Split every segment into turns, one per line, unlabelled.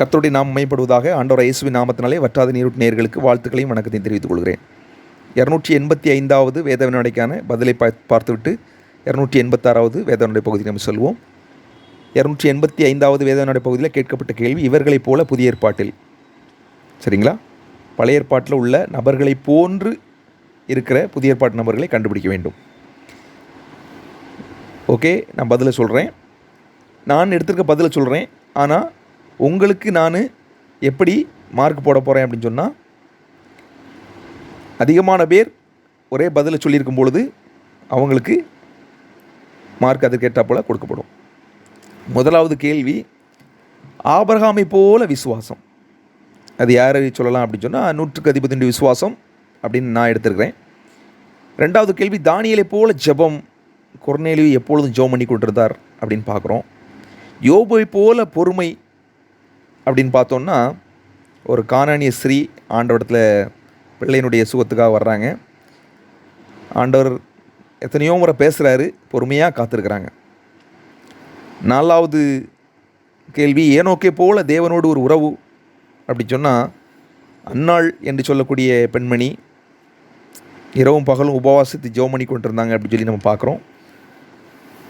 கத்தருடைய நாம் மேம்படுவதாக ஆண்டவர் இயேசுவின் நாமத்தினாலே வற்றாத நீரூட்டு நேர்களுக்கு வாழ்த்துக்களையும் வணக்கத்தையும் தெரிவித்துக் கொள்கிறேன். இரநூற்றி எண்பத்தி ஐந்தாவது வேதவினாடைக்கான பதிலை பா பார்த்துவிட்டு இரநூற்றி எண்பத்தாறாவது வேத பகுதி நம்ம சொல்வோம். இரநூற்றி எண்பத்தி ஐந்தாவது வேத பகுதியில் கேட்கப்பட்ட கேள்வி இவர்களைப் போல புதிய ஏற்பாட்டில். சரிங்களா? பழைய ஏற்பாட்டில் உள்ள நபர்களைப் போன்று இருக்கிற புதிய ஏற்பாட்டு நபர்களை கண்டுபிடிக்க வேண்டும். ஓகே நான் பதிலை சொல்கிறேன் நான் எடுத்திருக்க பதிலை சொல்கிறேன் ஆனால் உங்களுக்கு நான் எப்படி மார்க் போட போகிறேன் அப்படின்னு சொன்னால் அதிகமான பேர் ஒரே பதிலை சொல்லியிருக்கும் பொழுது அவங்களுக்கு மார்க் அதுக்கேற்றா கொடுக்கப்படும். முதலாவது கேள்வி ஆபரகாமை போல விசுவாசம். அது யாரை சொல்லலாம் அப்படின்னு சொன்னால் நூற்றுக்கு அதிபதியுடைய விசுவாசம் அப்படின்னு நான் எடுத்திருக்கிறேன். ரெண்டாவது கேள்வி தானியலை போல ஜெபம் கொர்நேலியு எப்பொழுதும் ஜோம் பண்ணி கொண்டிருந்தார் அப்படின்னு பார்க்குறோம். யோபை போல பொறுமை அப்படின்னு பார்த்தோன்னா ஒரு காணானிய ஸ்ரீ ஆண்டவரத்தில் பிள்ளையினுடைய சுகத்துக்காக வர்றாங்க. ஆண்டவர் எத்தனையோ முறை பேசுகிறாரு பொறுமையாக காத்திருக்கிறாங்க. நாலாவது கேள்வி ஏனோக்கே போல தேவனோடு ஒரு உறவு? அப்படி சொன்னால் அன்னாள் என்று சொல்லக்கூடிய பெண்மணி இரவும் பகலும் உபவாசத்தை ஜோமணி பண்ணி கொண்டிருந்தாங்க அப்படின்னு சொல்லி நம்ம பார்க்குறோம்.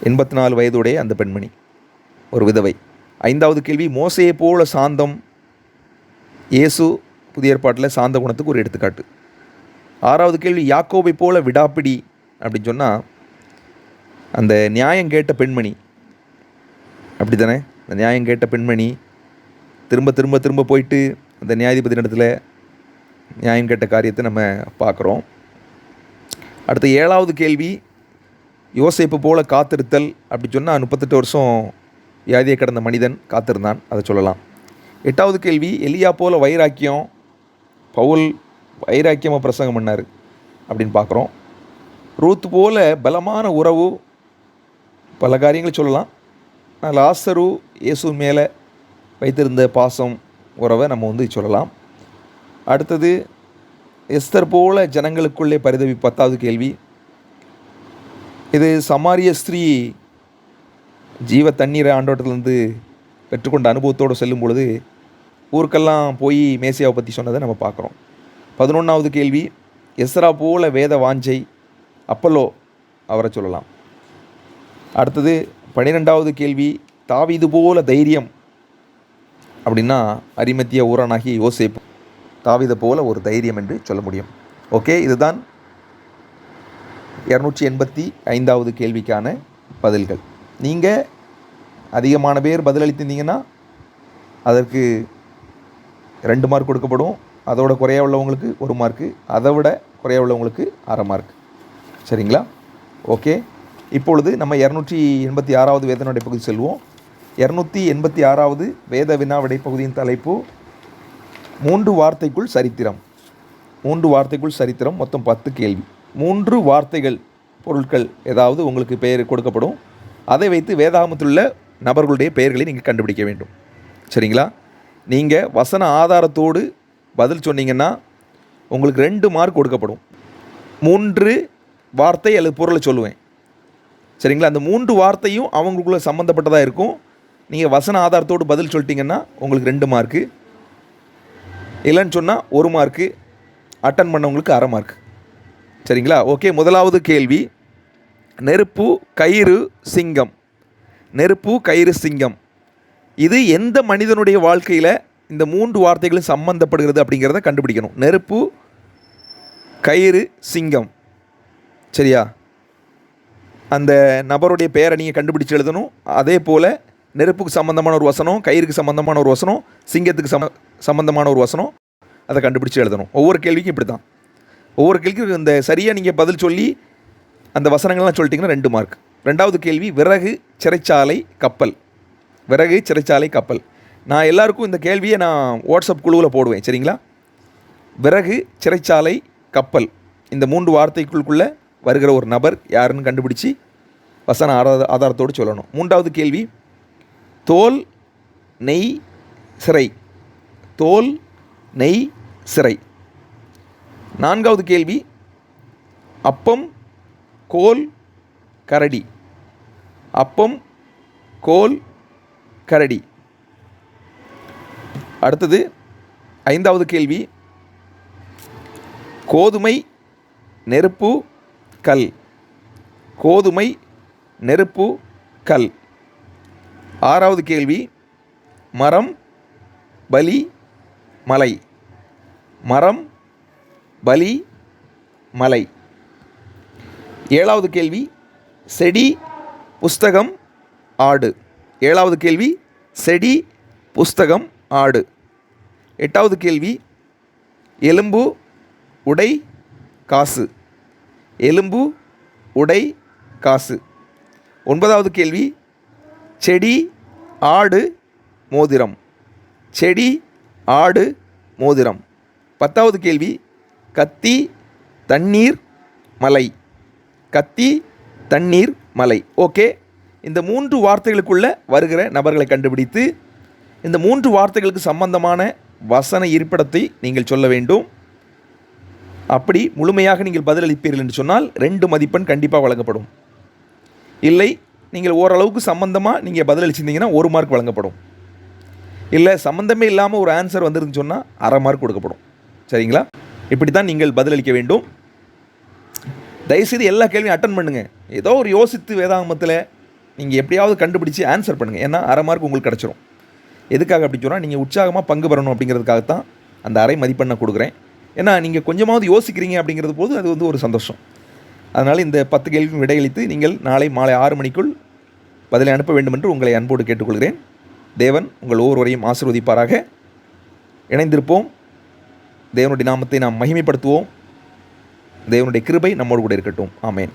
எண்பத்தி நாலு வயதுடைய அந்த பெண்மணி ஒரு விதவை. ஐந்தாவது கேள்வி மோசையை போல சாந்தம். இயேசு புதிய ஏற்பாட்டில் சாந்த குணத்துக்கு ஒரு எடுத்துக்காட்டு. ஆறாவது கேள்வி யாக்கோபை போல விடாப்பிடி அப்படின்னு சொன்னால் அந்த நியாயம் கேட்ட பெண்மணி. அப்படி தானே அந்த நியாயம் கேட்ட பெண்மணி திரும்ப திரும்ப திரும்ப போயிட்டு அந்த நியாயாதிபதி இடத்துல நியாயம் கேட்ட காரியத்தை நம்ம பார்க்குறோம். அடுத்த ஏழாவது கேள்வி யோசிப்பு போல காத்திருத்தல் அப்படி சொன்னால் முப்பத்தெட்டு வருஷம் வியாதியை கடந்த மனிதன் காத்திருந்தான் அதை சொல்லலாம். எட்டாவது கேள்வி எலியா போல வைராக்கியம் பவுல் வைராக்கியமாக பிரசங்கம் பண்ணார் அப்படின்னு பார்க்குறோம். ரூத் போல பலமான உறவு பல காரியங்களை சொல்லலாம். ஆனால் லாசரு இயேசு மேலே வைத்திருந்த பாசம் உறவை நம்ம வந்து சொல்லலாம். அடுத்தது எஸ்தர் போல ஜனங்களுக்குள்ளே பரிதவி பத்தாவது கேள்வி. இது சமாரிய ஸ்திரீ ஜீவ தண்ணீரை ஆண்டோட்டத்திலேருந்து பெற்றுக்கொண்ட அனுபவத்தோடு செல்லும் பொழுது ஊருக்கெல்லாம் போய் மேசியாவை பற்றி சொன்னதை நம்ம பார்க்குறோம். பதினொன்றாவது கேள்வி எஸ்ரா போல வேத வாஞ்சை அப்பல்லோ அவரை சொல்லலாம். அடுத்தது பன்னிரெண்டாவது கேள்வி தாவிது போல தைரியம் அப்படின்னா அரிமத்திய ஊரனாகி யோசிப்பு தாவித போல ஒரு தைரியம் என்று சொல்ல முடியும். ஓகே இதுதான் இரநூற்றி எண்பத்தி ஐந்தாவது கேள்விக்கான பதில்கள். நீங்கள் அதிகமான பேர் பதிலளித்திருந்தீங்கன்னா அதற்கு ரெண்டு மார்க் கொடுக்கப்படும். அதோட குறையாக உள்ளவங்களுக்கு ஒரு மார்க்கு அதை விட குறையாக உள்ளவங்களுக்கு அரை மார்க் சரிங்களா? ஓகே இப்பொழுது நம்ம இரநூற்றி எண்பத்தி ஆறாவது வேதனுடைய பகுதி செல்வோம். இரநூத்தி எண்பத்தி ஆறாவது வேத வினாவிடை பகுதியின் தலைப்பு மூன்று வார்த்தைக்குள் சரித்திரம். மூன்று வார்த்தைக்குள் சரித்திரம் மொத்தம் பத்து கேள்வி. மூன்று வார்த்தைகள் பொருட்கள் ஏதாவது உங்களுக்கு பெயர் கொடுக்கப்படும். அதை வைத்து வேதாகமத்தில் உள்ள நபர்களுடைய பெயர்களை நீங்கள் கண்டுபிடிக்க வேண்டும். சரிங்களா? நீங்கள் வசன ஆதாரத்தோடு பதில் சொன்னீங்கன்னா உங்களுக்கு ரெண்டு மார்க் கொடுக்கப்படும். மூன்று வார்த்தை அல்லது பொருளை சொல்லுவேன். சரிங்களா? அந்த மூன்று வார்த்தையும் அவங்களுக்குள்ள சம்மந்தப்பட்டதாக இருக்கும். நீங்கள் வசன ஆதாரத்தோடு பதில் சொல்லிட்டீங்கன்னா உங்களுக்கு ரெண்டு மார்க்கு இல்லைன்னு சொன்னால் ஒரு மார்க்கு அட்டன் பண்ணவங்களுக்கு அரை மார்க் சரிங்களா? ஓகே முதலாவது கேள்வி. நெருப்பு கயிறு சிங்கம். நெருப்பு கயிறு சிங்கம். இது எந்த மனிதனுடைய வாழ்க்கையில் இந்த மூன்று வார்த்தைகளும் சம்பந்தப்படுகிறது அப்படிங்கிறத கண்டுபிடிக்கணும். நெருப்பு கயிறு சிங்கம். சரியா? அந்த நபருடைய பெயரை நீங்கள் கண்டுபிடிச்சு எழுதணும். அதே போல் நெருப்புக்கு சம்மந்தமான ஒரு வசனம் கயிறுக்கு சம்மந்தமான ஒரு வசனம் சிங்கத்துக்கு சம சம்மந்தமான ஒரு வசனம் அதை கண்டுபிடிச்சு எழுதணும். ஒவ்வொரு கேள்விக்கும் இப்படி தான் ஒவ்வொரு கேள்விக்கும் இந்த சரியாக நீங்கள் பதில் சொல்லி அந்த வசனங்கள்லாம் சொல்லிட்டீங்கன்னா ரெண்டு மார்க் ரெண்டாவது கேள்வி விறகு சிறைச்சாலை கப்பல். விறகு சிறைச்சாலை கப்பல். நான் எல்லாருக்கும் இந்த கேள்வியை நான் வாட்ஸ்அப் குழுவில் போடுவேன் சரிங்களா? விறகு சிறைச்சாலை கப்பல். இந்த மூன்று வார்த்தைக்குள்ளுக்குள்ளே வருகிற ஒரு நபர் யாருன்னு கண்டுபிடிச்சி வசன ஆதார ஆதாரத்தோடு சொல்லணும். மூன்றாவது கேள்வி தோல் நெய் சிறை. தோல் நெய் சிறை. நான்காவது கேள்வி அப்பம் கோல் கரடி. அப்பம் கோல் கரடி. அடுத்தது ஐந்தாவது கேள்வி. கோதுமை நெருப்பு கல். கோதுமை நெருப்பு கல். ஆறாவது கேள்வி. மரம் பலி மலை. மரம் பலி மலை. ஏழாவது கேள்வி செடி புஸ்தகம் ஆடு. ஏழாவது கேள்வி செடி புஸ்தகம் ஆடு. எட்டாவது கேள்வி எலும்பு உடை காசு. எலும்பு உடை காசு. ஒன்பதாவது கேள்வி செடி ஆடு மோதிரம். செடி ஆடு மோதிரம். பத்தாவது கேள்வி கத்தி தண்ணீர் மலை. கத்தி தண்ணீர் மலை. ஓகே இந்த மூன்று வார்த்தைகளுக்குள்ளே வருகிற நபர்களை கண்டுபிடித்து இந்த மூன்று வார்த்தைகளுக்கு சம்பந்தமான வசன இருப்பிடத்தை நீங்கள் சொல்ல வேண்டும். அப்படி முழுமையாக நீங்கள் பதிலளிப்பீர்கள் என்று சொன்னால் ரெண்டு மதிப்பெண் கண்டிப்பாக வழங்கப்படும். இல்லை நீங்கள் ஓரளவுக்கு சம்பந்தமாக நீங்கள் பதிலளிச்சிருந்தீங்கன்னா ஒரு மார்க் வழங்கப்படும். இல்லை சம்மந்தமே இல்லாமல் ஒரு ஆன்சர் வந்துருந்துன்னு சொன்னால் அரை மார்க் கொடுக்கப்படும். சரிங்களா? இப்படி தான் நீங்கள் பதிலளிக்க வேண்டும். தயவுசெய்து எல்லா கேள்வியும் அட்டன் பண்ணுங்கள் ஏதோ ஒரு யோசித்து வேதாகமத்தில் நீங்கள் எப்படியாவது கண்டுபிடிச்சி ஆன்சர் பண்ணுங்கள் ஏன்னா அரை மார்க் உங்களுக்கு கிடச்சிரும். எதுக்காக அப்படி சொன்னால் நீங்கள் உற்சாகமாக பங்கு பெறணும் அப்படிங்கிறதுக்காகத்தான் அந்த அரை மதிப்பெண்ணை கொடுக்குறேன். ஏன்னா நீங்கள் கொஞ்சமாவது யோசிக்கிறீங்க அப்படிங்கிறது போது அது வந்து ஒரு சந்தோஷம். அதனால் இந்த பத்து கேள்விக்கும் விடையளித்து நீங்கள் நாளை மாலை ஆறு மணிக்குள் பதிலை அனுப்ப வேண்டும் என்று உங்களை அன்போடு கேட்டுக்கொள்கிறேன். தேவன் உங்கள் ஒவ்வொருவரையும் ஆசிர்வதிப்பாராக. இணைந்திருப்போம். தேவனுடைய நாமத்தை நாம் மகிமைப்படுத்துவோம். தேவனுடைய கிருபை நம்மோடு கூட இருக்கட்டும். ஆமேன்.